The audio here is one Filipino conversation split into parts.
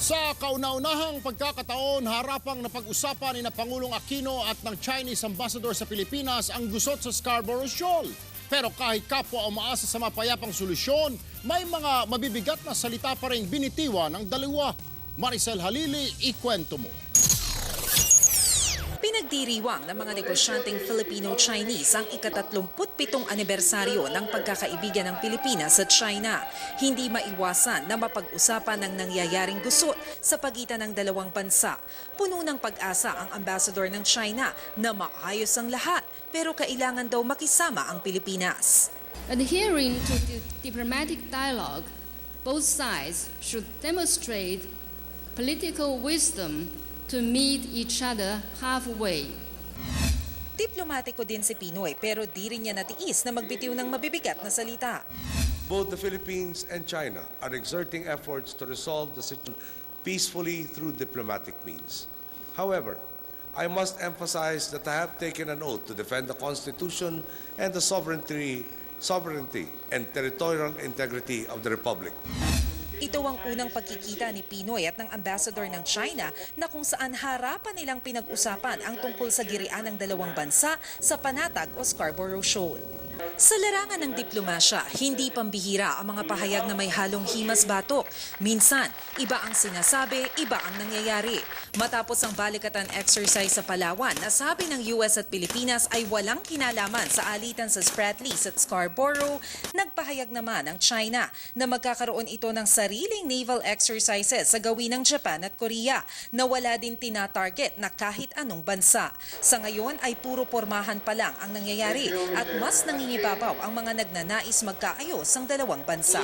Sa kauna-unahang pagkakataon, harapang napag-usapan ni na Pangulong Aquino at ng Chinese Ambassador sa Pilipinas ang gusot sa Scarborough Shoal. Pero kahit kapwa umaasa sa mapayapang solusyon, may mga mabibigat na salita pa rin binitiwan ng dalawa. Maricel Halili, ikwento mo. Pinagdiriwang ng mga negosyanteng Filipino-Chinese ang ikatatlumputpitong anibersaryo ng pagkakaibigan ng Pilipinas sa China. Hindi maiwasan na mapag-usapan ng nangyayaring gusot sa pagitan ng dalawang bansa. Puno ng pag-asa ang ambassador ng China na maayos ang lahat pero kailangan daw makisama ang Pilipinas. Adhering to di- diplomatic dialogue, both sides should demonstrate political wisdom to meet each other halfway. Diplomatiko din si Pinoy pero di rin niya natiis na magbitiw ng mabibigat na salita. Both the Philippines and China are exerting efforts to resolve the situation peacefully through diplomatic means. However, I must emphasize that I have taken an oath to defend the Constitution and the sovereignty, sovereignty and territorial integrity of the Republic. Ito ang unang pagkikita ni Pinoy at ng ambassador ng China na kung saan harapan nilang pinag-usapan ang tungkol sa girian ng dalawang bansa sa Panatag o Scarborough Shoal. Sa larangan ng diplomasya, hindi pambihira ang mga pahayag na may halong himas batok. Minsan, iba ang sinasabi, iba ang nangyayari. Matapos ang balikatan exercise sa Palawan, nasabi ng US at Pilipinas ay walang kinalaman sa alitan sa Spratlys at Scarborough, nagpahayag naman ang China na magkakaroon ito ng sariling naval exercises sa gawin ng Japan at Korea na wala din tinatarget na kahit anong bansa. Sa ngayon ay puro pormahan pa lang ang nangyayari at mas nangingibabaw ang mga nagnanais magkaayos ang dalawang bansa.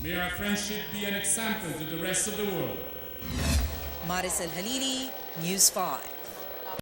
May our friendship be an example to the rest of the world. Maricel Halili, News 5.